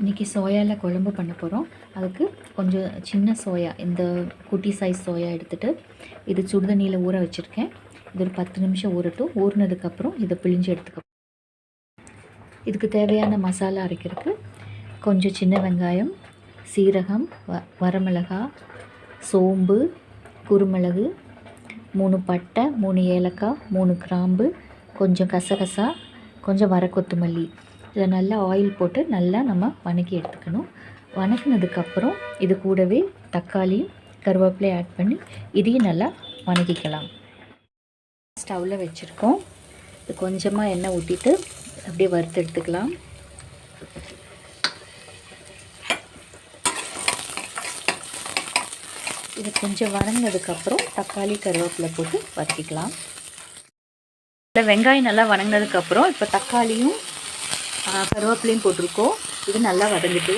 இன்றைக்கி சோயாவில் குழம்பு பண்ண போகிறோம் அதுக்கு கொஞ்சம் சின்ன சோயா இந்த குட்டி சைஸ் சோயா எடுத்துகிட்டு இது சுடுதண்ணியில் ஊற வச்சுருக்கேன். இது ஒரு பத்து நிமிஷம் ஊறட்டும். ஊறினதுக்கப்புறம் இதை பிழிஞ்சு எடுத்துக்க இதுக்கு தேவையான மசாலா அரைக்கிறதுக்கு கொஞ்சம் சின்ன வெங்காயம் சீரகம் வ வரமிளகா சோம்பு குருமிளகு மூணு பட்டை மூணு ஏலக்காய் மூணு கிராம்பு கொஞ்சம் கசகசா கொஞ்சம் வர கொத்துமல்லி. இதை நல்லா ஆயில் போட்டு நல்லா நம்ம வணக்கி எடுத்துக்கணும். வணக்கினதுக்கப்புறம் இது கூடவே தக்காளியும் கருவேப்பிலையும் ஆட் பண்ணி இதையும் நல்லா வணக்கிக்கலாம். ஸ்டவ்வில் வச்சுருக்கோம். இது கொஞ்சமாக எண்ணெய் ஊற்றிட்டு அப்படியே வறுத்து எடுத்துக்கலாம். இது கொஞ்சம் வணங்கினதுக்கப்புறம் தக்காளி கருவேப்பிலை போட்டு வதக்கிக்கலாம். இல்லை வெங்காயம் நல்லா வணங்கினதுக்கப்புறம் இப்போ தக்காளியும் கருவேப்பிலையும் போட்டிருக்கோம். இது நல்லா வதங்கிட்டு.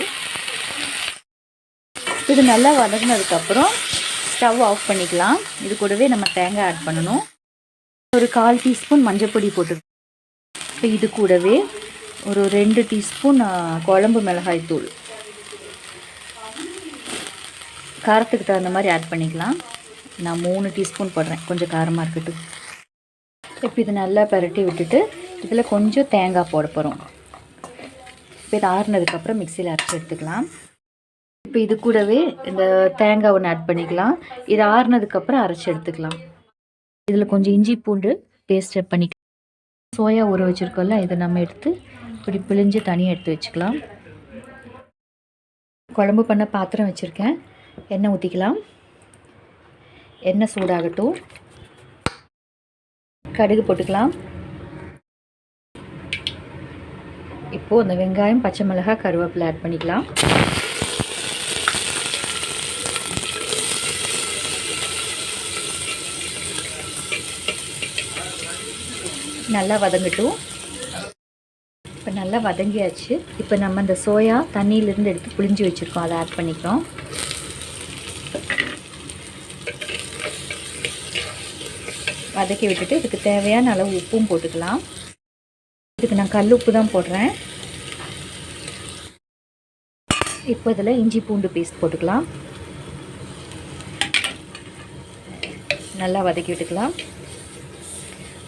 இது நல்லா வதங்கினதுக்கப்புறம் ஸ்டவ் ஆஃப் பண்ணிக்கலாம். இது கூடவே நம்ம தேங்காய் ஆட் பண்ணணும். ஒரு கால் டீஸ்பூன் மஞ்சள் போட்டு இப்போ இது கூடவே ஒரு ரெண்டு டீஸ்பூன் குழம்பு மிளகாய் தூள். காரத்துக்கு தகுந்த மாதிரி ஆட் பண்ணிக்கலாம். நான் மூணு டீஸ்பூன் போடுறேன். கொஞ்சம் காரமாக இருக்கட்டும். இப்போ இது நல்லா பரட்டி விட்டுட்டு இதில் கொஞ்சம் தேங்காய் போட போகிறோம் இப்போ இது ஆறுனதுக்கப்புறம் மிக்சியில் அரைச்சி எடுத்துக்கலாம். இப்போ இது கூடவே இந்த தேங்காய் ஒன்று ஆட் பண்ணிக்கலாம். இது ஆறுனதுக்கப்புறம் அரைச்சி எடுத்துக்கலாம். இதில் கொஞ்சம் இஞ்சி பூண்டு பேஸ்ட் பண்ணிக்கலாம். சோயா ஊற வச்சுருக்கோம்ல இதை நம்ம எடுத்து இப்படி பிழிஞ்சு தனியாக எடுத்து வச்சுக்கலாம். குழம்பு பண்ண பாத்திரம் வச்சுருக்கேன். எண்ணெய் ஊற்றிக்கலாம் எண்ணெய் சூடாகட்டும். கடுகு போட்டுக்கலாம். இப்போது அந்த வெங்காயம் பச்சை மிளகாய் கருவேப்பிலை ஆட் பண்ணிக்கலாம். நல்லா வதங்கட்டும். இப்போ நல்லா வதங்கியாச்சு. இப்போ நம்ம இந்த சோயா தண்ணியிலேருந்து எடுத்து புளிஞ்சு வச்சுருக்கோம். அதை ஆட் பண்ணிக்கிறோம். வதக்கி விட்டுட்டு இதுக்கு தேவையான அளவு உப்பும் போட்டுக்கலாம். இதுக்கு நான் கல் உப்பு தான் போடுறேன். இப்போ இதில் இஞ்சி பூண்டு பேஸ்ட் போட்டுக்கலாம். நல்லா வதக்கி விட்டுக்கலாம்.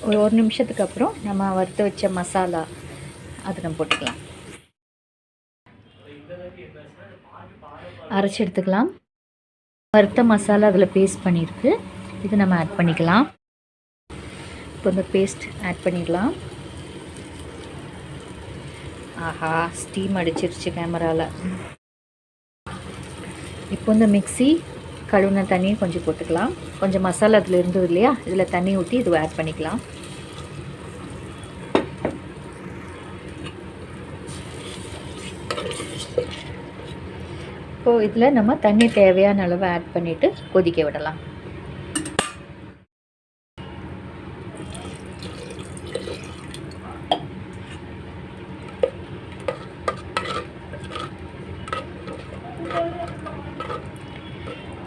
ஒரு ஒரு நிமிஷத்துக்கு அப்புறம் நம்ம வறுத்து வச்ச மசாலா அது நம்ம போட்டுக்கலாம். அரைச்சி எடுத்துக்கலாம். வறுத்த மசாலா அதில் பேஸ்ட் பண்ணியிருக்கு. இது நம்ம ஆட் பண்ணிக்கலாம். இப்போ இந்த பேஸ்ட் ஆட் பண்ணிடலாம். ஆஹா ஸ்டீம் அடிச்சிருச்சு கேமராவில் இப்போ இந்த மிக்சி கழுவின தண்ணியை கொஞ்சம் போட்டுக்கலாம். கொஞ்சம் மசாலா அதில் இருந்தது இல்லையா? இதில் தண்ணி ஊற்றி இது ஆட் பண்ணிக்கலாம். இப்போது இதில் நம்ம தண்ணி தேவையான அளவு ஆட் பண்ணிவிட்டு கொதிக்க விடலாம்.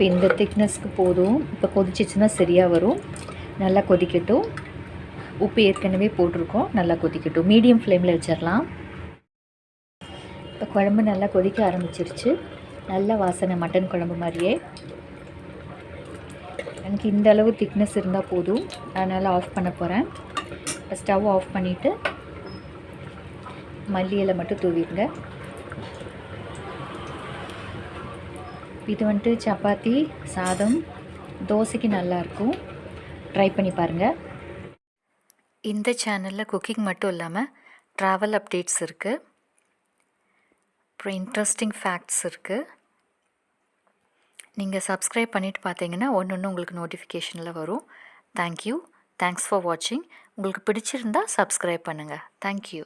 இப்போ இந்த திக்னஸ்க்கு போதும். இப்போ கொதிச்சிச்சுன்னா சரியாக வரும். நல்லா கொதிக்கட்டும். உப்பு ஏற்கனவே போட்டிருக்கோம். நல்லா கொதிக்கட்டும். மீடியம் ஃப்ளேமில் வச்சிடலாம். இப்போ குழம்பு நல்லா கொதிக்க ஆரம்பிச்சிருச்சு. நல்ல வாசனை மட்டன் குழம்பு மாதிரியே. எனக்கு இந்த அளவு திக்னஸ் இருந்தால் போதும். அதனால் ஆஃப் பண்ண போகிறேன் இப்போ ஸ்டவ் ஆஃப் பண்ணிவிட்டு மல்லி இலை மட்டும் தூவிடுங்க. இது வந்துட்டு சப்பாத்தி சாதம் தோசைக்கு நல்லாயிருக்கும் ட்ரை பண்ணி பாருங்கள் இந்த சேனலில் குக்கிங் மட்டும் இல்லாமல் ட்ராவல் அப்டேட்ஸ் இருக்குது அப்புறம் இன்ட்ரெஸ்டிங் ஃபேக்ட்ஸ் இருக்குது நீங்கள் சப்ஸ்கிரைப் பண்ணிவிட்டு பார்த்தீங்கன்னா ஒன்று ஒன்று உங்களுக்கு நோட்டிஃபிகேஷனில் வரும். தேங்க்யூ தேங்க்ஸ் ஃபார் வாட்சிங் உங்களுக்கு பிடிச்சிருந்தால் சப்ஸ்கிரைப் பண்ணுங்கள் தேங்க்யூ